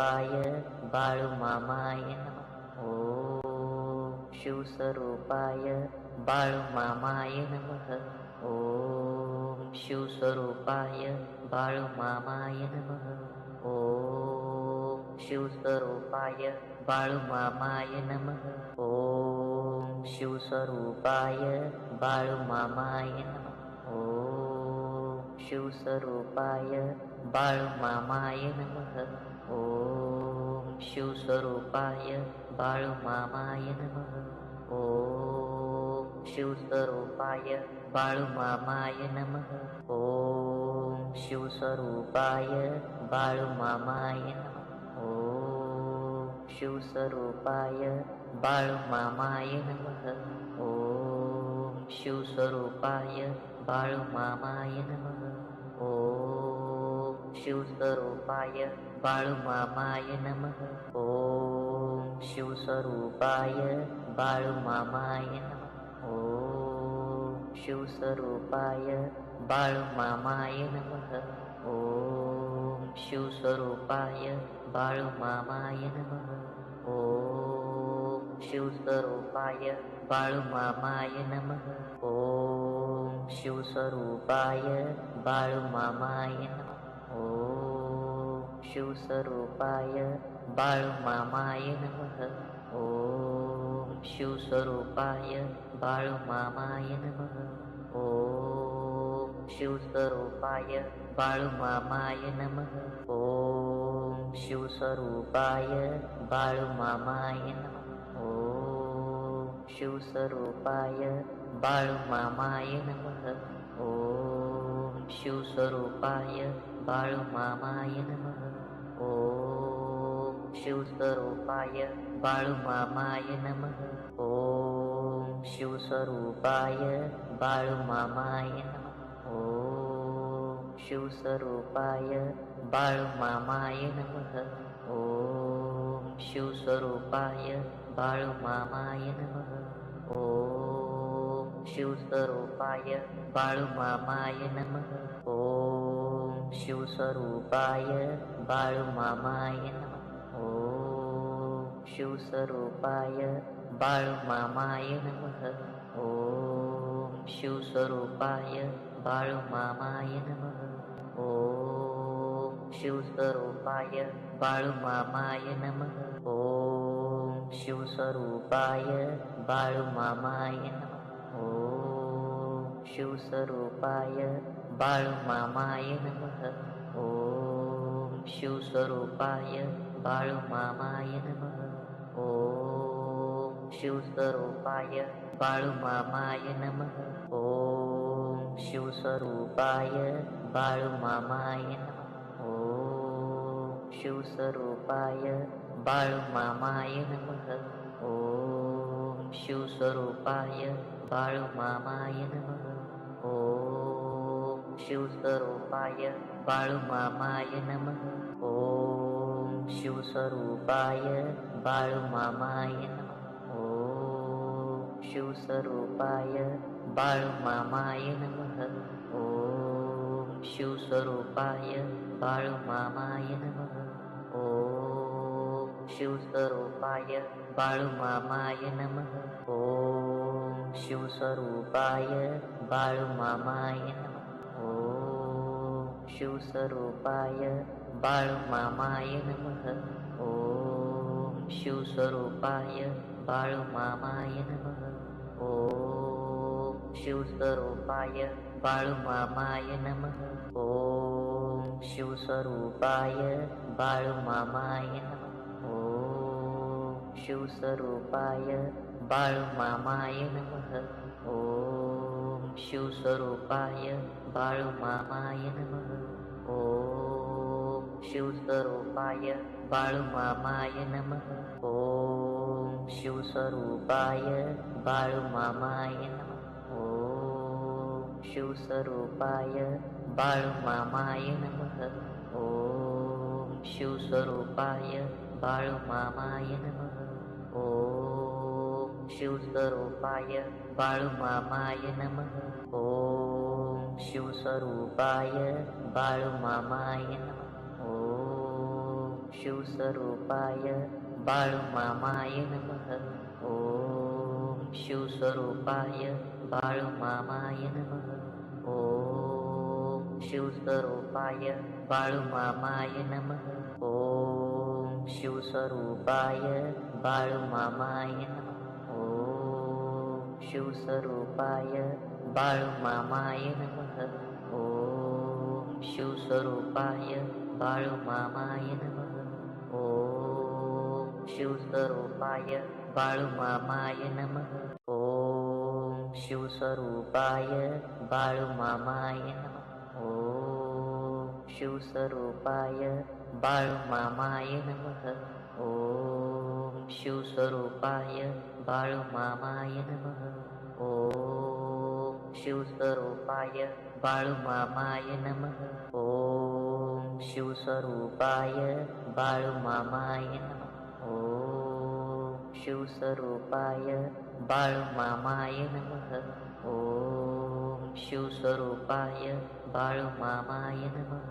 शिवस्वरूपाय बाळुमामाय नमः। ॐ शिवस्वरूपाय बाळुमामाय नमः। ॐ शिवस्वरूपाय बाळुमामाय नमः। ॐ शिवस्वरूपाय बाळुमामाय नमः। ॐ शिवस्वरूपाय बाळुमामाय नमः। ॐ शिवस्वरूपाय बाळुमामाय नमः ॐ शिवस्वरूपाय बाळुमामाय नमः। ॐ शिवस्वरूपाय बाळुमामाय नमः। ॐ शिवस्वरूपाय बाळुमामाय नमः। ॐ शिवस्वरूपाय बाळुमामाय नमः। ॐ शिवस्वरूपाय बाळुमामाय नमः शिवस्वरूपाय बाळुमामाय नमः. ॐ शिवस्वरूपाय बाळुमामाय नमः. ॐ शिवस्वरूपाय बाळुमामाय नमः. ॐ शिवस्वरूपाय बाळुमामाय नमः. ॐ शिवस्वरूपाय बाळुमामाय नमः. ॐ शिवस्वरूपाय बाळुमामाय नमः शिवस्वरूपाय बाळुमामाय नमः। ॐ शिवस्वरूपाय बाळुमामाय नमः। ॐ शिवस्वरूपाय बाळुमामाय नमः। ॐ शिवस्वरूपाय बाळुमामाय नमः। ॐ शिवस्वरूपाय बाळुमामाय नमः। ॐ शिवस्वरूपाय बाळुमामाय नमः शिवस्वरूपाय बाळुमामाय नमः. ॐ शिवस्वरूपाय बाळुमामाय नमः. ॐ शिवस्वरूपाय बाळुमामाय नमः. ॐ शिवस्वरूपाय बाळुमामाय नमः. ॐ शिवस्वरूपाय बाळुमामाय नमः. ॐ शिवस्वरूपाय बाळुमामाय नमः ॐ शिवस्वरूपाय बाळुमामाय नमः। ॐ शिवस्वरूपाय बाळुमामाय नमः। ॐ शिवस्वरूपाय बाळुमामाय नमः। ॐ शिवस्वरूपाय बाळुमामाय नमः। ॐ शिवस्वरूपाय बाळुमामाय नमः। ॐ शिवस्वरूपाय बाळुमामाय नमः। ॐ शिवस्वरूपाय बाळुमामाय नमः। ॐ शिवस्वरूपाय बाळुमामाय नमः। ॐ शिवस्वरूपाय बाळुमामाय नमः। ॐ शिवस्वरूपाय बाळुमामाय नमः। ॐ शिवस्वरूपाय बाळुमामाय नमः। ॐ शिवस्वरूपाय बाळुमामाय नमः। ॐ शिवस्वरूपाय बाळुमामाय नमः। ॐ शिवस्वरूपाय बाळुमामाय नमः। ॐ शिवस्वरूपाय बाळुमामाय नमः। ॐ शिवस्वरूपाय बाळुमामाय नमः। ॐ शिवस्वरूपाय बाळुमामाय नमः। ॐ शिवस्वरूपाय बाळुमामाय नमः। ॐ शिवस्वरूपाय बाळुमामाय नमः। ॐ शिवस्वरूपाय बाळुमामाय नमः। ॐ शिवस्वरूपाय बाळुमामाय नमः। ॐ शिवस्वरूपाय बाळुमामाय नमः शिवस्वरूपाय बाळुमामाय नमः. ॐ शिवस्वरूपाय बाळुमामाय नमः. ॐ शिवस्वरूपाय बाळुमामाय नमः. ॐ शिवस्वरूपाय बाळुमामाय नमः. ॐ शिवस्वरूपाय बाळुमामाय नमः. ॐ शिवस्वरूपाय बाळुमामाय नमः शिवस्वरूपाय बाळुमामाय नमः। ॐ शिवस्वरूपाय बाळुमामाय नमः। ॐ शिवस्वरूपाय बाळुमामाय नमः। ॐ शिवस्वरूपाय बाळुमामाय नमः। ॐ शिवस्वरूपाय बाळुमामाय नमः शिवस्वरूपाय बाळुमामाय नमः। ॐ शिवस्वरूपाय बाळुमामाय नमः। ॐ शिवस्वरूपाय बाळुमामाय नमः। ॐ शिवस्वरूपाय बाळुमामाय नमः। ॐ शिवस्वरूपाय बाळुमामाय नमः। ॐ शिवस्वरूपाय बाळुमामाय नमः. ॐ शिवस्वरूपाय बाळुमामाय नमः. ॐ शिवस्वरूपाय बाळुमामाय नमः. ॐ शिवस्वरूपाय बाळुमामाय नमः.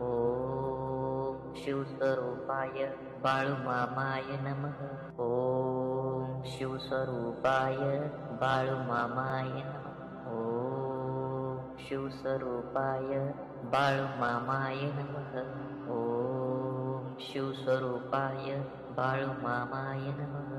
ॐ शिवस्वरूपाय बाळुमामाय नमः. ॐ शिवस्वरूपाय बाळुमामाय नमः शिवस्वरूपाय बाळुमामाय नमः। ॐ शिवस्वरूपाय बाळुमामाय नमः।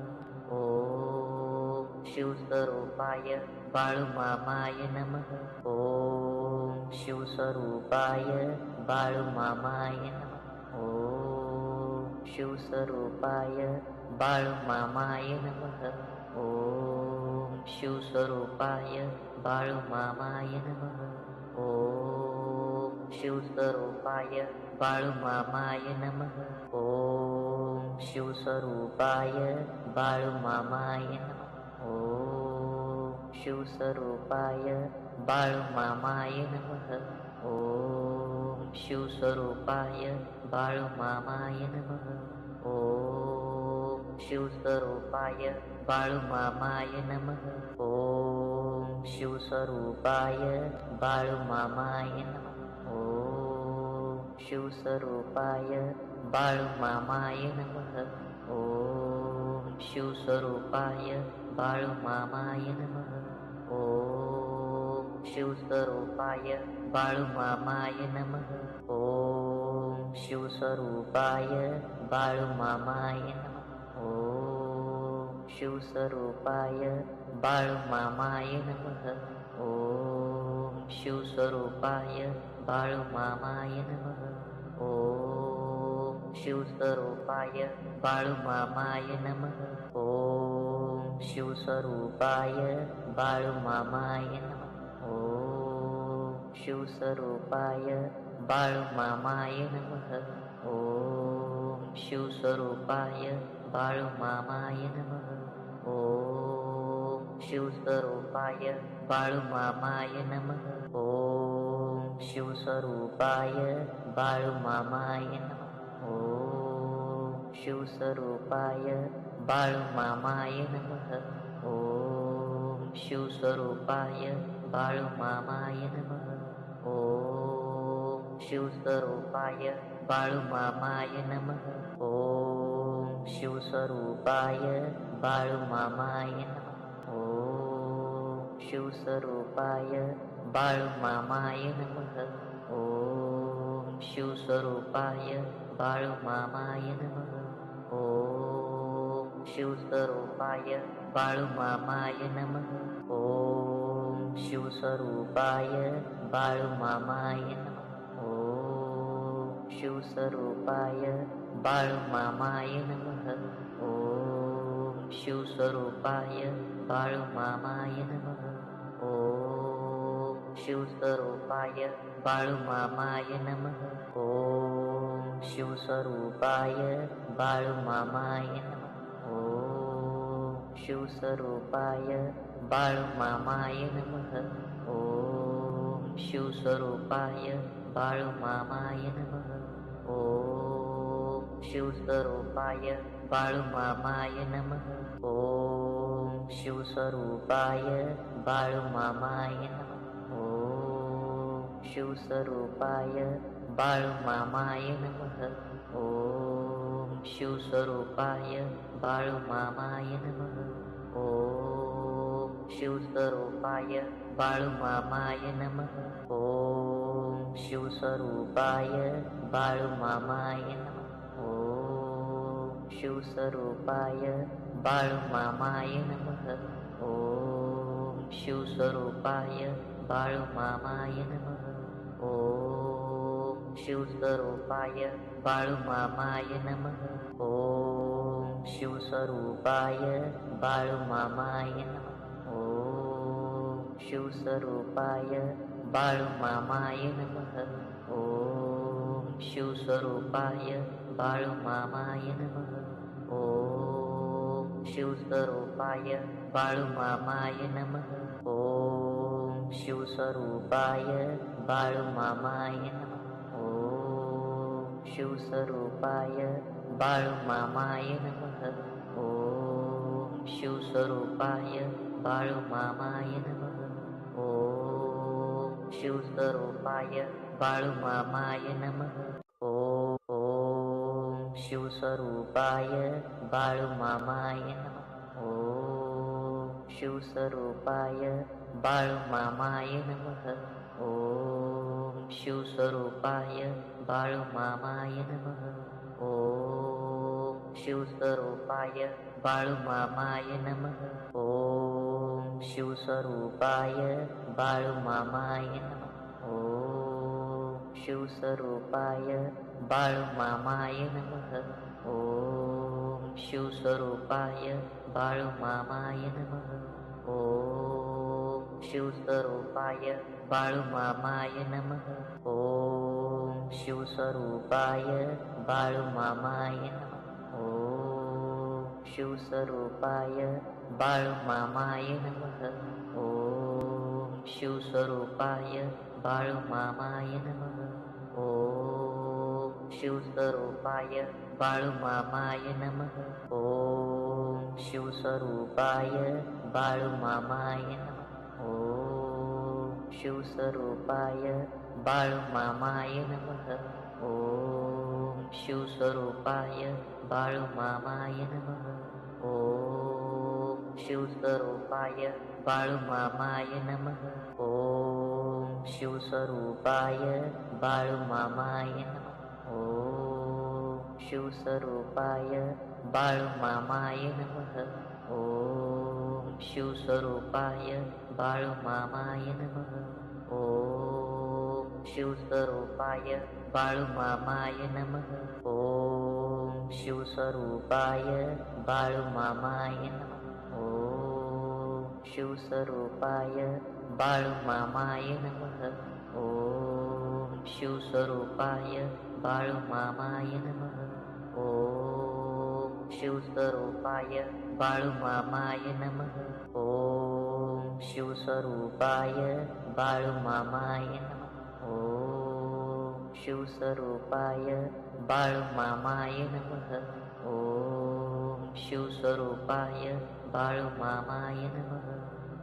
ॐ शिवस्वरूपाय बाळुमामाय नमः। ॐ शिवस्वरूपाय बाळुमामाय नमः। ॐ शिवस्वरूपाय बाळुमामाय नमः। ॐ शिवस्वरूपाय बाळुमामाय नमः। ॐ शिवस्वरूपाय बाळुमामाय नमः। ॐ शिवस्वरूपाय बाळुमामाय नमः। ॐ शिवस्वरूपाय बाळुमामाय नमः। ॐ शिवस्वरूपाय बाळुमामाय नमः। ॐ शिवस्वरूपाय बाळुमामाय नमः। ॐ शिवस्वरूपाय बाळुमामाय नमः। ॐ शिवस्वरूपाय बाळुमामाय नमः। ॐ शिवस्वरूपाय बाळुमामाय नमः। ॐ शिवस्वरूपाय बाळुमामाय नमः। ॐ शिवस्वरूपाय बाळुमामाय नमः शिवस्वरूपाय बाळुमामाय नमः। ॐ शिवस्वरूपाय बाळुमामाय नमः। ॐ शिवस्वरूपाय बाळुमामाय नमः। ॐ शिवस्वरूपाय बाळुमामाय नमः। ॐ शिवस्वरूपाय बाळुमामाय नमः। ॐ शिवस्वरूपाय बाळुमामाय नमः ॐ शिवस्वरूपाय बाळुमामाय नमः। ॐ शिवस्वरूपाय बाळुमामाय नमः। ॐ शिवस्वरूपाय बाळुमामाय नमः। ॐ शिवस्वरूपाय बाळुमामाय नमः। ॐ शिवस्वरूपाय बाळुमामाय नमः। ॐ शिवस्वरूपाय बाळुमामाय ॐ शिवस्वरूपाय बाळुमामाय नमः। ॐ शिवस्वरूपाय बाळुमामाय नमः। ॐ शिवस्वरूपाय बाळुमामाय नमः। ॐ शिवस्वरूपाय बाळुमामाय नमः। ॐ शिवस्वरूपाय बाळुमामाय नमः. ॐ शिवस्वरूपाय बाळुमामाय नमः. ॐ शिवस्वरूपाय बाळुमामाय नमः. ॐ शिवस्वरूपाय बाळुमामाय नमः. ॐ शिवस्वरूपाय बाळुमामाय नमः. ॐ शिवस्वरूपाय बाळुमामाय नमः शिवस्वरूपाय बाळुमामाय नमः। ॐ शिवस्वरूपाय बाळुमामाय नमः। ॐ शिवस्वरूपाय बाळुमामाय नमः। ॐ शिवस्वरूपाय बाळूमामाय नमः। ॐ शिवस्वरूपाय बाळूमामाय नमः। ॐ शिवस्वरूपाय बाळूमामाय नमः शिवस्वरूपाय बाळूमामाय नमः। ॐ शिवस्वरूपाय बाळूमामाय नमः। ॐ शिवस्वरूपाय बाळूमामाय नमः। ॐ शिवस्वरूपाय बाळूमामाय नमः। ॐ शिवस्वरूपाय बाळूमामाय नमः। ॐ शिवस्वरूपाय बाळूमामाय नमः ॐ शिवस्वरूपाय बाळूमामाय नमः। ॐ शिवस्वरूपाय बाळूमामाय नमः। ॐ शिवस्वरूपाय बाळूमामाय नमः। ॐ शिवस्वरूपाय बाळूमामाय नमः। ॐ शिवस्वरूपाय बाळूमामाय नमः शिवस्वरूपाय बाळूमामाय नमः। ॐ शिवस्वरूपाय बाळूमामाय नमः। ॐ शिवस्वरूपाय बाळूमामाय नमः। ॐ शिवस्वरूपाय बाळूमामाय नमः। ॐ शिवस्वरूपाय बाळूमामाय नमः। ॐ शिवस्वरूपाय बाळूमामाय नमः। ॐ शिवस्वरूपाय बाळूमामाय नमः। ॐ शिवस्वरूपाय बाळूमामाय नमः। ॐ शिवस्वरूपाय बाळूमामाय नमः। ॐ शिवस्वरूपाय बाळूमामाय नमः। ॐ शिवस्वरूपाय बाळूमामाय नमः। ॐ शिवस्वरूपाय बाळूमामाय नमः। ॐ शिवस्वरूपाय बाळूमामाय नमः। ॐ शिवस्वरूपाय बाळूमामाय नमः। ॐ शिवस्वरूपाय बाळूमामाय नमः। ॐ शिवस्वरूपाय बाळूमामाय नमः। ॐ शिवस्वरूपाय बाळूमामाय नमः ॐ शिवस्वरूपाय बाळूमामाय नमः। ॐ शिवस्वरूपाय बाळूमामाय नमः। ॐ शिवस्वरूपाय बाळूमामाय नमः। ॐ शिवस्वरूपाय बाळूमामाय नमः। ॐ शिवस्वरूपाय बाळूमामाय नमः। ॐ शिवस्वरूपाय बाळूमामाय नमः। ॐ शिवस्वरूपाय बाळूमामाय नमः। ॐ शिवस्वरूपाय बाळूमामाय नमः। ॐ शिवस्वरूपाय बाळूमामाय नमः। ॐ शिवस्वरूपाय बाळूमामाय नमः।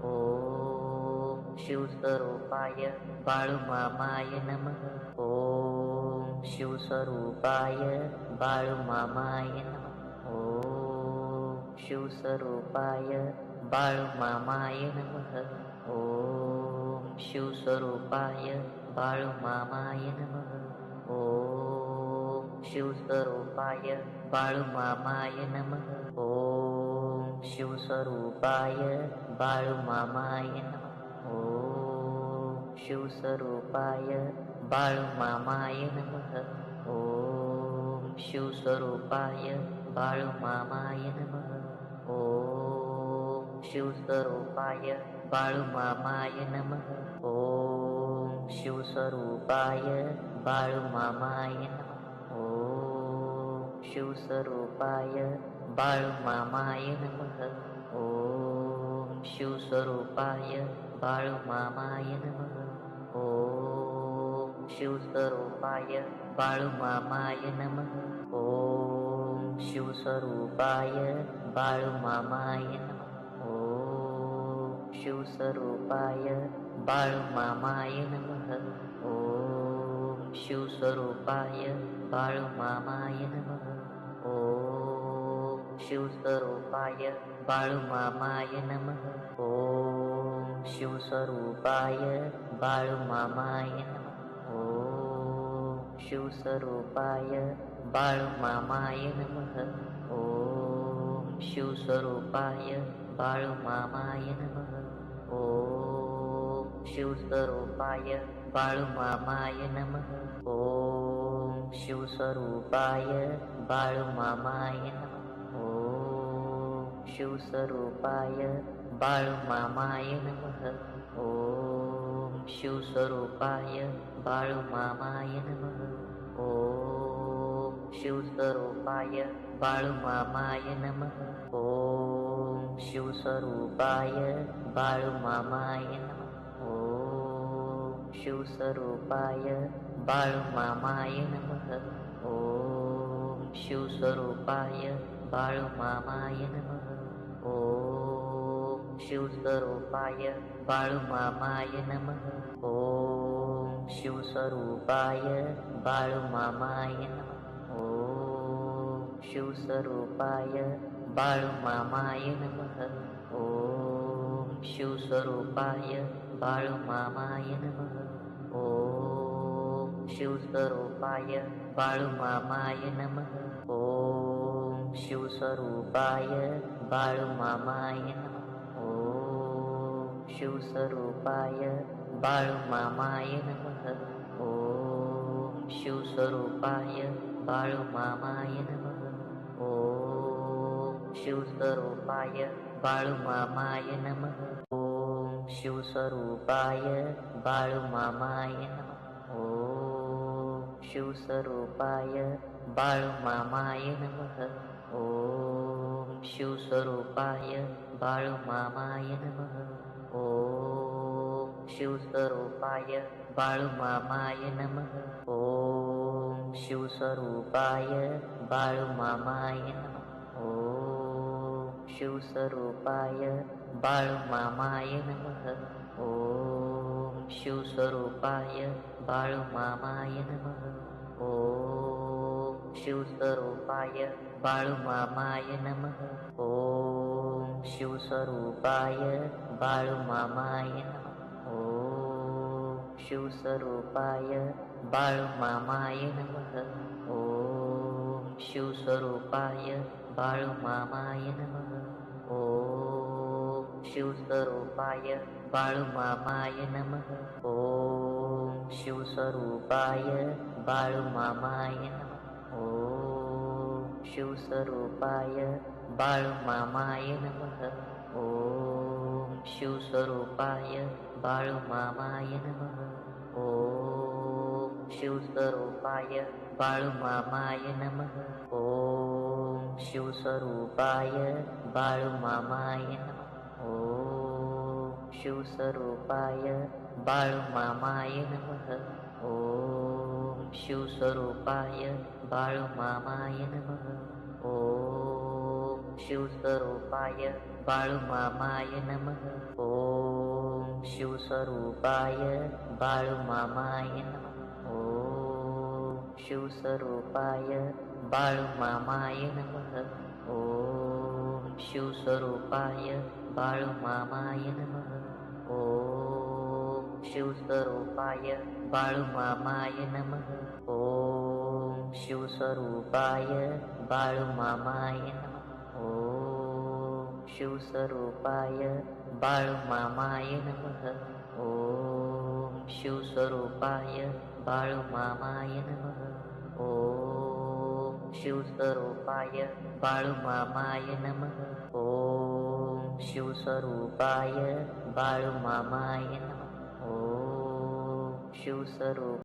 ॐ शिवस्वरूपाय बाळूमामाय नमः। ॐ शिवस्वरूपाय बाळूमामाय नमः। ॐ शिवस्वरूपाय बाळूमामाय नमः। ॐ शिवस्वरूपाय बाळूमामाय नमः। ॐ शिवस्वरूपाय बाळूमामाय नमः। ॐ शिवस्वरूपाय बाळूमामाय नमः। ॐ शिवस्वरूपाय बाळूमामाय नमः। ॐ शिवस्वरूपाय बाळूमामाय नमः। ॐ शिवस्वरूपाय बाळूमामाय नमः। ॐ शिवस्वरूपाय बाळूमामाय नमः। ॐ शिवस्वरूपाय बाळूमामाय नमः। ॐ शिवस्वरूपाय बाळूमामाय नमः। ॐ शिवस्वरूपाय बाळूमामाय नमः. ॐ शिवस्वरूपाय बाळूमामाय नमः. ॐ शिवस्वरूपाय बाळूमामाय नमः. ॐ शिवस्वरूपाय बाळूमामाय नमः. ॐ शिवस्वरूपाय बाळुमामाय नमः. ॐ शिवस्वरूपाय बाळुमामाय नमः शिवस्वरूपाय बाळुमामाय नमः। ॐ शिवस्वरूपाय बाळुमामाय नमः। ॐ शिवस्वरूपाय बाळुमामाय नमः। ॐ शिवस्वरूपाय बाळुमामाय नमः। ॐ शिवस्वरूपाय बाळुमामाय नमः। ॐ शिवस्वरूपाय बाळुमामाय नमः शिवस्वरूपाय बाळुमामाय नमः। ॐ शिवस्वरूपाय बाळुमामाय नमः। ॐ शिवस्वरूपाय बाळुमामाय नमः। ॐ शिवस्वरूपाय बाळुमामाय नमः। ॐ शिवस्वरूपाय बाळुमामाय नमः। ॐ शिवस्वरूपाय बाळुमामाय नमः शिवस्वरूपाय बाळुमामाय नमः। ॐ शिवस्वरूपाय बाळुमामाय नमः। ॐ शिवस्वरूपाय बाळुमामाय नमः। ॐ शिवस्वरूपाय बाळुमामाय नमः। ॐ शिवस्वरूपाय बाळुमामाय नमः। ॐ शिवस्वरूपाय बाळुमामाय नमः ॐ शिवस्वरूपाय बाळुमामाय नमः। ॐ शिवस्वरूपाय बाळुमामाय नमः। ॐ शिवस्वरूपाय बाळुमामाय नमः। ॐ शिवस्वरूपाय बाळुमामाय नमः। ॐ शिवस्वरूपाय बाळुमामाय नमः। ॐ शिवस्वरूपाय बाळुमामाय ॐ शिवस्वरूपाय बाळुमामाय नमः। ॐ शिवस्वरूपाय बाळुमामाय नमः। ॐ शिवस्वरूपाय बाळुमामाय नमः। ॐ शिवस्वरूपाय बाळुमामाय नमः। ॐ शिवस्वरूपाय बाळुमामाय नमः. ॐ शिवस्वरूपाय बाळुमामाय नमः. ॐ शिवस्वरूपाय बाळुमामाय नमः. ॐ शिवस्वरूपाय बाळुमामाय नमः. ॐ शिवस्वरूपाय बाळुमामाय नमः. ॐ शिवस्वरूपाय बाळुमामाय नमः. ॐ शिवस्वरूपाय बाळुमामाय नमः. ॐ शिवस्वरूपाय बाळुमामाय नमः. ॐ शिवस्वरूपाय बाळुमामाय नमः. ॐ शिवस्वरूपाय बाळुमामाय नमः. ॐ शिवस्वरूपाय बाळुमामाय नमः. ॐ शिवस्वरूपाय बाळुमामाय नमः शिवस्वरूपाय बाळुमामाय नमः। ॐ शिवस्वरूपाय बाळुमामाय नमः। ॐ शिवस्वरूपाय बाळुमामाय नमः। ॐ शिवस्वरूपाय बाळुमामाय नमः। ॐ शिवस्वरूपाय बाळुमामाय नमः। ॐ शिवस्वरूपाय बाळुमामाय नमः ॐ शिवस्वरूपाय बाळुमामाय नमः। ॐ शिवस्वरूपाय बाळुमामाय नमः। ॐ शिवस्वरूप